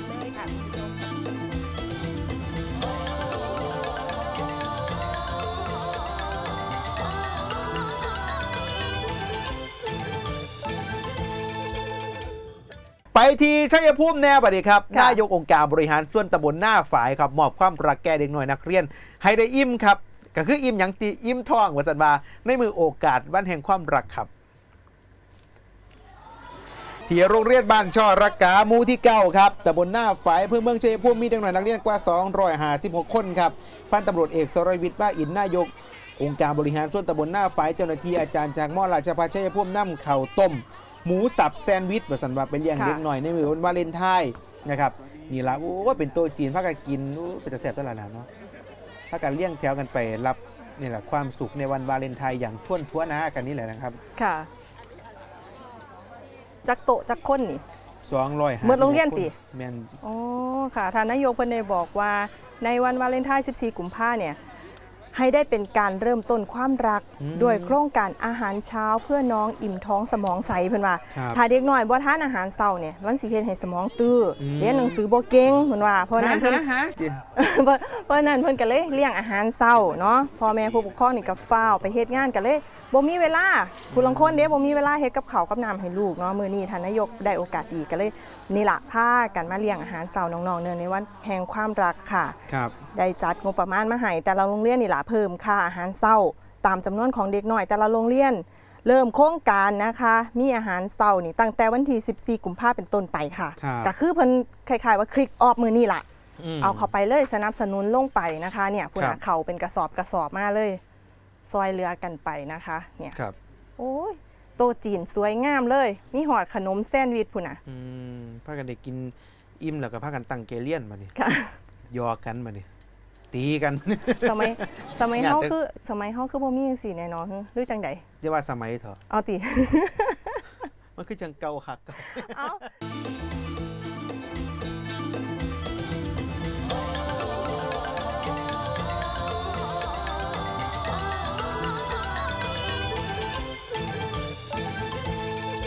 ศเลยค่ะคุณผู้ชมไปที่ชัยภูมิแน่บัดนี้ครับค่ะนายกองค์การบริหารส่วนตำบลหน้าฝ่ายครับมอบความรักแก่เด็กหน่อยนักเรียน ให้ได้อิ่มครับ ก็คืออิ่มหยังตีอิ่มท้องวัสันบาในมือโอกาสวันแห่งความรักครับ ที่โรงเรียนบ้านช่อรักกาหมูที่เก้าครับตำบลหน้าฝ่ายเพื่อเมืองชัยภูมิมีเด็กหน่อยนักเรียนกว่า 256 คนครับพันตำรวจเอกสรวิทย์บ้าอินนายก องค์การบริหารส่วนตำบลหน้าฝ่ายเจ้าหน้าที่อาจารย์จากมอราชภัฏชัยภูมิน้ำเข่าต้ม หมูสับแซนด์วิชว่าสันว่าเป็นเลี้ยงเด็กหน่อยในมือวันวาเลนไทน์นะครับนี่ละโอ้เป็นโตัวจีนพากันกินเป็นตะแสบตวละนะเนาะพากันเลี้ยงแถวกันไปรับนี่แหละความสุขในวันวาเลนไทน์อย่างท่วนทั่วหน้ากันนี่แหละนะครับค่ะ จักโตะจักคนนี่ สองร้อยเมื่อโรงเรียนติ แมน อ๋อค่ะท่านนายกเพิ่นได้บอกว่าในวันวาเลนไทน์14 กุมภาเนี่ย ให้ได้เป็นการเริ่มต้นความรัก ด้วยโครงการอาหารเช้าเพื่อน้องอิ่มท้องสมองใสเพิ่นว่าครับถ้าเด็กน้อยบ่ทานอาหารเช้าเนี่ยมันสิเฮ็ดให้สมองตื้ออมเรียนหนังสือบ่เก่งเพิ่นว่าเพราะฉะนั้นเพิ่นฮะฮะฮะเพราะเพราะฉะนั้นเพิ่นก็เลยเลี้ยงอาหารเช้าเนาะพ่อแม่ผู้ปกครองนี่ก็ฟ้าวไปเฮ็ดงานก็เลยบ่มีเวลาผู้ลังคนเด้บ่มีเวลาเฮ็ดกับข้าวกับน้ำให้ลูกเนาะมื้อนี้ท่านนายกได้โอกาสดีก็เลยนี่ล่ะพากันมาเลี้ยงอาหารเช้าน้องๆเนื่องในวันแห่งความรักค่ะ ครับ ได้จัดงบประมาณมาให้แต่ละโรงเรียนนี่ล่ะเพิ่มค่าอาหารเช้า ตามจำนวนของเด็กน้อยแต่ละโรงเรียน เริ่มโครงการนะคะ มีอาหารเช้านี่ตั้งแต่วันที่14 กุมภาพันธ์เป็นต้นไปค่ะ ครับ ก็คือเพิ่นคล้ายๆว่าคลิกออฟมือนี่ล่ะ ม เอาเข้าไปเลยสนับสนุนลงไปนะคะเนี่ยคุณครับ เขาเป็นกระสอบกระสอบมาเลย ซอยเรือกันไปนะคะเนี่ยครับโอ้ยโตะจีนสวยงามเลย มีหอดขนมแซนด์วิชพุ่นน่ะอืมพากันได้กินอิ่มแล้วก็พากันตั้งเกเลียนมานี่ค่ะ ยอกันมานี่ ตีกันสมัยสมัยอยากเฮาได้คือสมัยเฮาคือบ่มีจังซี่แน่นอนหรือจังใดเรียกว่าสมัยเถอะเอาติมันคือจังเก่าคักเอา